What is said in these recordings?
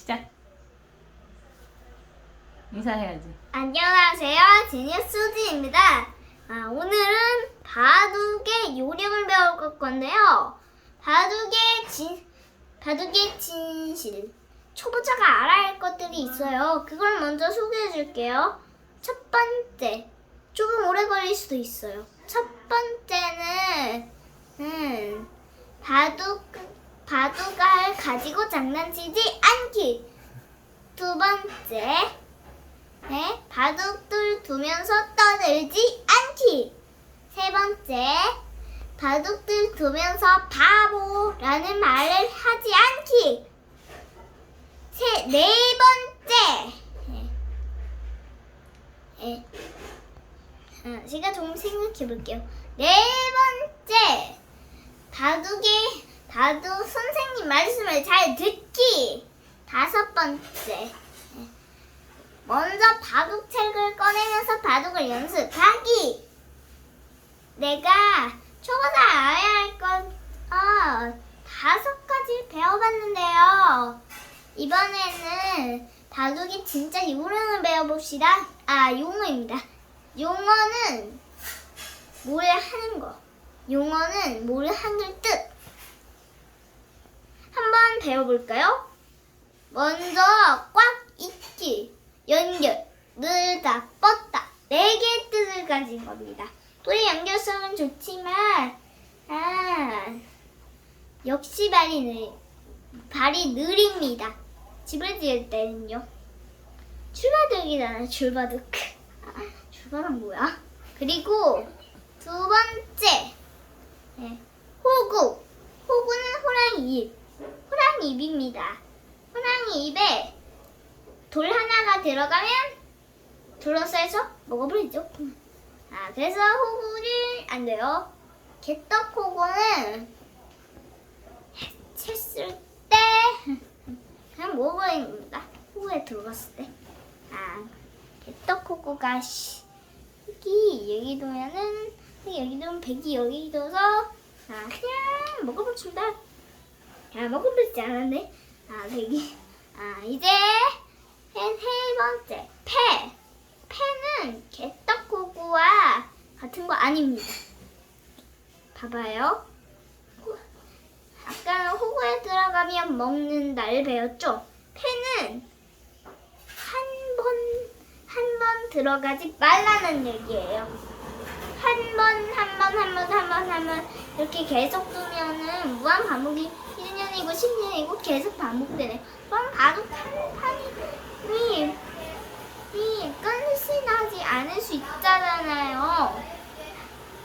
시작. 인사해야지. 안녕하세요. 제니어 수지입니다. 아, 오늘은 바둑의 요령을 배울 건데요. 바둑의 진, 바둑의 진실. 초보자가 알아야 할 것들이 있어요. 그걸 먼저 소개해 줄게요. 첫 번째. 조금 오래 걸릴 수도 있어요. 첫 번째는, 음, 바둑, 바둑알 가지고 장난치지 않기. 두 번째. 네, 바둑들 두면서 떠들지 않기. 세 번째, 바둑들 두면서 바보라는 말을 하지 않기. 세, 네 번째, 네. 네. 아, 제가 좀 생각해 볼게요. 네 번째, 바둑의 바둑 선생님 말씀을 잘 듣기. 다섯 번째, 먼저 바둑책을 꺼내면서 바둑을 연습하기. 내가 초보자 알아야 할 건, 어, 다섯 가지 배워봤는데요. 이번에는 바둑이 진짜 요령을 배워봅시다. 아, 용어입니다. 용어는 뭘 하는 거. 용어는 뭘 하는 뜻. 배워볼까요? 먼저 꽉 있기. 연결, 늘다, 뻗다 네 개의 뜻을 가진 겁니다. 뿌리 연결성은 좋지만 아 역시 발이 느 발이 느립니다. 집을 지을 때는요. 출바둑이잖아요. 출바둑. 출바둑 뭐야? 그리고 두 번째 네, 호구. 호구는 호랑이 입. 호랑이 입입니다. 호랑이 입에 돌 하나가 들어가면 둘러싸여서 먹어버리죠. 아, 그래서 호구를 안 돼요. 개떡 호구는 채쓸 때 그냥 먹어버리는 겁니다. 호구에 들어갔을 때. 아, 개떡 호구가 씨, 여기 여기 두면은 여기 두면 백이 여기 둬서 아, 그냥 먹어버립니다. 아, 먹어버리지 않았네. 아, 백이. 아, 이제 세, 세 번째, 패. 패는 개떡고구와 같은 거 아닙니다. 봐봐요. 호- 아까는 호구에 들어가면 먹는다를 배웠죠? 패는 한 번, 한 번 들어가지 말라는 얘기예요. 한 번, 한 번, 한 번, 한 번, 한 번, 이렇게 계속 두면은 무한 반복이 1년이고 10년이고 계속 반복되네. 그럼 바로 판, 판이, 이 끝이 나지 않을 수 있잖아요.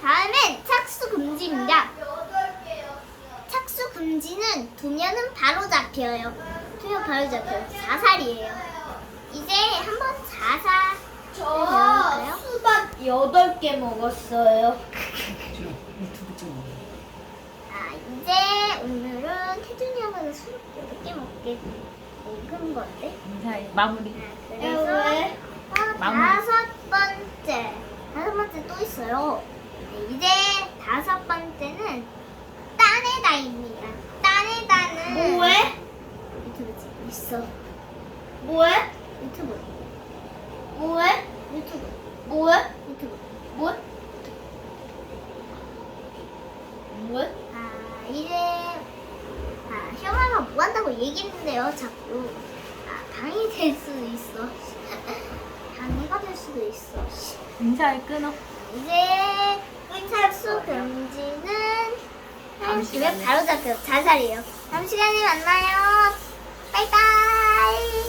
다음엔 착수 금지입니다. 착수 금지는 두면은 바로 잡혀요. 두면 바로 잡혀요. 자살이에요. 이제 한번 자살 저? 수박 8개 먹었어요. 유튜브 찍어. 아, 이제 오늘은 술 8개 먹게 먹은 건데. 인사해. 마무리. 아, 그래서 왜? 어, 마무리. 다섯 번째. 다섯 번째 또 있어요. 네, 이제 다섯 번째는 따내다입니다. 따내다는 뭐해? 유튜브 찍- 있어. 뭐해? 유튜브. 뭐해? 유튜브. 뭐해? 유튜브. 뭐해? 뭐해? 아, 이제 아, 뭐 한다고 얘기했는데요, 자꾸. 아, 방해될 수도 있어. 방해가 될 수도 있어. 인사해 끊어. 이제 착수 금지는 다음 시간에. 바로 잡혀 자살이에요. 다음 시간에 만나요. 바이바이.